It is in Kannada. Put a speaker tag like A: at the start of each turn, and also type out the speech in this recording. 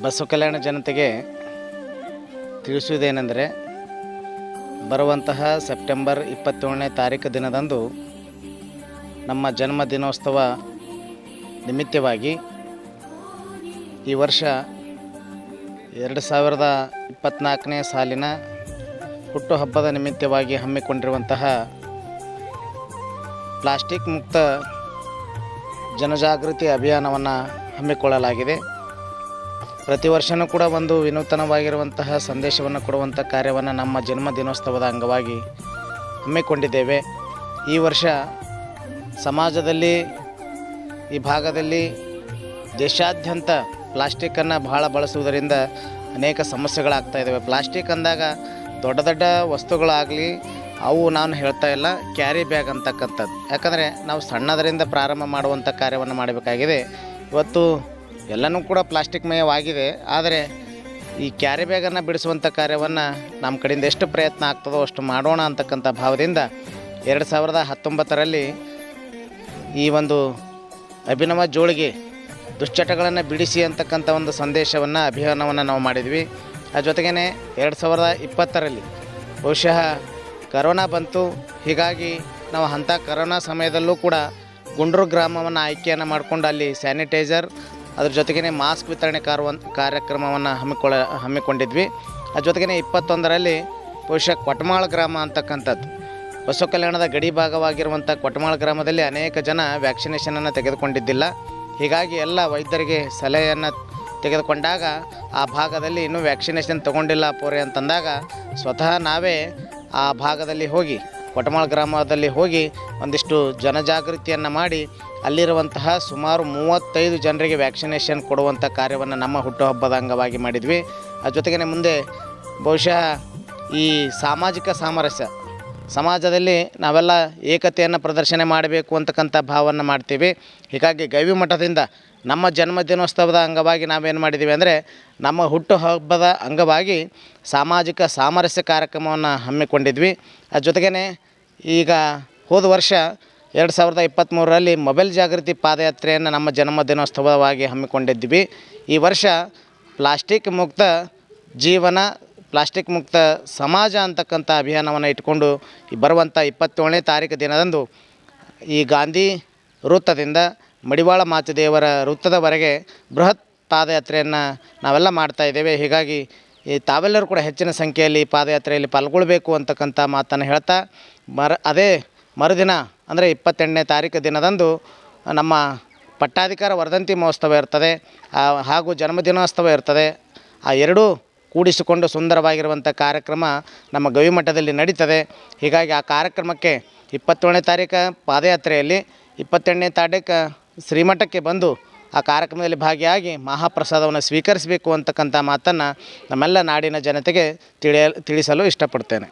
A: ಬಸವ ಕಲ್ಯಾಣ ಜನತೆಗೆ ತಿಳಿಸುವುದೇನೆಂದರೆ ಬರುವಂತಹ ಸೆಪ್ಟೆಂಬರ್ ಇಪ್ಪತ್ತೇಳನೇ ತಾರೀಕು ದಿನದಂದು ನಮ್ಮ ಜನ್ಮ ದಿನೋತ್ಸವ ನಿಮಿತ್ತವಾಗಿ ಈ ವರ್ಷ ಎರಡು ಸಾವಿರದ ಇಪ್ಪತ್ತ್ನಾಲ್ಕನೇ ಸಾಲಿನ ಹುಟ್ಟುಹಬ್ಬದ ನಿಮಿತ್ತವಾಗಿ ಹಮ್ಮಿಕೊಂಡಿರುವಂತಹ ಪ್ಲಾಸ್ಟಿಕ್ ಮುಕ್ತ ಜನಜಾಗೃತಿ ಅಭಿಯಾನವನ್ನು ಹಮ್ಮಿಕೊಳ್ಳಲಾಗಿದೆ. ಪ್ರತಿ ವರ್ಷವೂ ಕೂಡ ಒಂದು ವಿನೂತನವಾಗಿರುವಂತಹ ಸಂದೇಶವನ್ನು ಕೊಡುವಂಥ ಕಾರ್ಯವನ್ನು ನಮ್ಮ ಜನ್ಮ ದಿನೋತ್ಸವದ ಅಂಗವಾಗಿ ಹಮ್ಮಿಕೊಂಡಿದ್ದೇವೆ. ಈ ವರ್ಷ ಸಮಾಜದಲ್ಲಿ, ಈ ಭಾಗದಲ್ಲಿ ದೇಶಾದ್ಯಂತ ಪ್ಲಾಸ್ಟಿಕ್ಕನ್ನು ಬಹಳ ಬಳಸುವುದರಿಂದ ಅನೇಕ ಸಮಸ್ಯೆಗಳಾಗ್ತಾ ಇದ್ದಾವೆ. ಪ್ಲಾಸ್ಟಿಕ್ ಅಂದಾಗ ದೊಡ್ಡ ದೊಡ್ಡ ವಸ್ತುಗಳಾಗಲಿ, ಅವು ನಾನು ಹೇಳ್ತಾ ಇಲ್ಲ, ಕ್ಯಾರಿ ಬ್ಯಾಗ್ ಅಂತಕ್ಕಂಥದ್ದು. ಯಾಕಂದರೆ ನಾವು ಸಣ್ಣದರಿಂದ ಪ್ರಾರಂಭ ಮಾಡುವಂಥ ಕಾರ್ಯವನ್ನು ಮಾಡಬೇಕಾಗಿದೆ. ಇವತ್ತು ಎಲ್ಲನೂ ಕೂಡ ಪ್ಲಾಸ್ಟಿಕ್ ಮಯವಾಗಿದೆ. ಆದರೆ ಈ ಕ್ಯಾರಿ ಬ್ಯಾಗನ್ನು ಬಿಡಿಸುವಂಥ ಕಾರ್ಯವನ್ನು ನಮ್ಮ ಕಡೆಯಿಂದ ಎಷ್ಟು ಪ್ರಯತ್ನ ಆಗ್ತದೋ ಅಷ್ಟು ಮಾಡೋಣ ಅಂತಕ್ಕಂಥ ಭಾವದಿಂದ ಎರಡು ಸಾವಿರದ ಹತ್ತೊಂಬತ್ತರಲ್ಲಿ ಈ ಒಂದು ಅಭಿನವ ಜೋಳಿಗೆ ದುಶ್ಚಟಗಳನ್ನು ಬಿಡಿಸಿ ಅಂತಕ್ಕಂಥ ಒಂದು ಸಂದೇಶವನ್ನು, ಅಭಿಯಾನವನ್ನು ನಾವು ಮಾಡಿದ್ವಿ. ಆ ಜೊತೆಗೇ ಎರಡು ಸಾವಿರದ ಇಪ್ಪತ್ತರಲ್ಲಿ ಬಹುಶಃ ಕರೋನಾ ಬಂತು. ಹೀಗಾಗಿ ನಾವು ಅಂಥ ಕರೋನಾ ಸಮಯದಲ್ಲೂ ಕೂಡ ಗುಂಡ್ರು ಗ್ರಾಮವನ್ನು ಆಯ್ಕೆಯನ್ನು ಮಾಡಿಕೊಂಡು ಅಲ್ಲಿ ಸ್ಯಾನಿಟೈಸರ್ ಅದ್ರ ಜೊತೆಗೇ ಮಾಸ್ಕ್ ವಿತರಣೆ ಕಾರುವ ಕಾರ್ಯಕ್ರಮವನ್ನು ಹಮ್ಮಿಕೊಳ್ಳ, ಹಮ್ಮಿಕೊಂಡಿದ್ವಿ. ಅದ್ರ ಜೊತೆಗೇ ಇಪ್ಪತ್ತೊಂದರಲ್ಲಿ ಬಹುಶಃ ಕೊಟ್ಮಾಳ ಗ್ರಾಮ ಅಂತಕ್ಕಂಥದ್ದು. ಬಸವ ಕಲ್ಯಾಣದ ಗಡಿ ಭಾಗವಾಗಿರುವಂಥ ಕೊಟ್ಮಾಳ ಗ್ರಾಮದಲ್ಲಿ ಅನೇಕ ಜನ ವ್ಯಾಕ್ಸಿನೇಷನನ್ನು ತೆಗೆದುಕೊಂಡಿದ್ದಿಲ್ಲ. ಹೀಗಾಗಿ ಎಲ್ಲ ವೈದ್ಯರಿಗೆ ಸಲಹೆಯನ್ನು ತೆಗೆದುಕೊಂಡಾಗ ಆ ಭಾಗದಲ್ಲಿ ಇನ್ನೂ ವ್ಯಾಕ್ಸಿನೇಷನ್ ತಗೊಂಡಿಲ್ಲ ಪೋರೆ ಅಂತಂದಾಗ ಸ್ವತಃ ನಾವೇ ಆ ಭಾಗದಲ್ಲಿ ಹೋಗಿ ಕೊಟಮಾಳ ಗ್ರಾಮದಲ್ಲಿ ಹೋಗಿ ಒಂದಿಷ್ಟು ಜನಜಾಗೃತಿಯನ್ನು ಮಾಡಿ ಅಲ್ಲಿರುವಂತಹ ಸುಮಾರು ಮೂವತ್ತೈದು ಜನರಿಗೆ ವ್ಯಾಕ್ಸಿನೇಷನ್ ಕೊಡುವಂಥ ಕಾರ್ಯವನ್ನು ನಮ್ಮ ಹುಟ್ಟುಹಬ್ಬದ ಅಂಗವಾಗಿ ಮಾಡಿದ್ವಿ. ಅದ್ರ ಜೊತೆಗೇ ಮುಂದೆ ಬಹುಶಃ ಈ ಸಾಮಾಜಿಕ ಸಾಮರಸ್ಯ, ಸಮಾಜದಲ್ಲಿ ನಾವೆಲ್ಲ ಏಕತೆಯನ್ನು ಪ್ರದರ್ಶನ ಮಾಡಬೇಕು ಅಂತಕ್ಕಂಥ ಭಾವವನ್ನು ಮಾಡ್ತೀವಿ. ಹೀಗಾಗಿ ಗವಿ ಮಠದಿಂದ ನಮ್ಮ ಜನ್ಮ ದಿನೋತ್ಸವದ ಅಂಗವಾಗಿ ನಾವೇನು ಮಾಡಿದ್ದೀವಿ ಅಂದರೆ ನಮ್ಮ ಹುಟ್ಟುಹಬ್ಬದ ಅಂಗವಾಗಿ ಸಾಮಾಜಿಕ ಸಾಮರಸ್ಯ ಕಾರ್ಯಕ್ರಮವನ್ನು ಹಮ್ಮಿಕೊಂಡಿದ್ವಿ. ಅದ ಜೊತೆಗೇ ಈಗ ಹೋದ ವರ್ಷ ಎರಡು ಸಾವಿರದ ಇಪ್ಪತ್ತ್ಮೂರರಲ್ಲಿ ಮೊಬೈಲ್ ಜಾಗೃತಿ ಪಾದಯಾತ್ರೆಯನ್ನು ನಮ್ಮ ಜನ್ಮ ದಿನೋತ್ಸವವಾಗಿ ಹಮ್ಮಿಕೊಂಡಿದ್ವಿ. ಈ ವರ್ಷ ಪ್ಲಾಸ್ಟಿಕ್ ಮುಕ್ತ ಜೀವನ, ಪ್ಲಾಸ್ಟಿಕ್ ಮುಕ್ತ ಸಮಾಜ ಅಂತಕ್ಕಂಥ ಅಭಿಯಾನವನ್ನು ಇಟ್ಕೊಂಡು ಬರುವಂಥ ಇಪ್ಪತ್ತೇಳನೇ ತಾರೀಕು ದಿನದಂದು ಈ ಗಾಂಧಿ ವೃತ್ತದಿಂದ ಮಡಿವಾಳ ಮಾಚದೇವರ ವೃತ್ತದವರೆಗೆ ಬೃಹತ್ ಪಾದಯಾತ್ರೆಯನ್ನು ನಾವೆಲ್ಲ ಮಾಡ್ತಾ ಇದ್ದೇವೆ. ಹೀಗಾಗಿ ಈ ತಾವೆಲ್ಲರೂ ಕೂಡ ಹೆಚ್ಚಿನ ಸಂಖ್ಯೆಯಲ್ಲಿ ಪಾದಯಾತ್ರೆಯಲ್ಲಿ ಪಾಲ್ಗೊಳ್ಬೇಕು ಅಂತಕ್ಕಂಥ ಮಾತನ್ನು ಹೇಳ್ತಾ ಮರ, ಅದೇ ಮರುದಿನ, ಅಂದರೆ ಇಪ್ಪತ್ತೆಂಟನೇ ತಾರೀಕು ದಿನದಂದು ನಮ್ಮ ಪಟ್ಟಾಧಿಕಾರ ವರ್ಧಂತಿ ಮಹೋತ್ಸವ ಇರ್ತದೆ. ಹಾಗೂ ಜನ್ಮದಿನೋತ್ಸವ ಇರ್ತದೆ. ಆ ಎರಡೂ ಕೂಡಿಸಿಕೊಂಡು ಸುಂದರವಾಗಿರುವಂಥ ಕಾರ್ಯಕ್ರಮ ನಮ್ಮ ಗವಿಮಠದಲ್ಲಿ ನಡೀತದೆ. ಹೀಗಾಗಿ ಆ ಕಾರ್ಯಕ್ರಮಕ್ಕೆ ಇಪ್ಪತ್ತೇಳನೇ ತಾರೀಕು ಪಾದಯಾತ್ರೆಯಲ್ಲಿ, ಇಪ್ಪತ್ತೆಂಟನೇ ತಾರೀಕು ಶ್ರೀಮಠಕ್ಕೆ ಬಂದು ಆ ಕಾರ್ಯಕ್ರಮದಲ್ಲಿ ಭಾಗಿಯಾಗಿ ಮಹಾಪ್ರಸಾದವನ್ನು ಸ್ವೀಕರಿಸಬೇಕು ಅಂತಕ್ಕಂಥ ಮಾತನ್ನು ನಮ್ಮೆಲ್ಲ ನಾಡಿನ ಜನತೆಗೆ ತಿಳಿಯ ತಿಳಿಸಲು ಇಷ್ಟಪಡ್ತೇನೆ.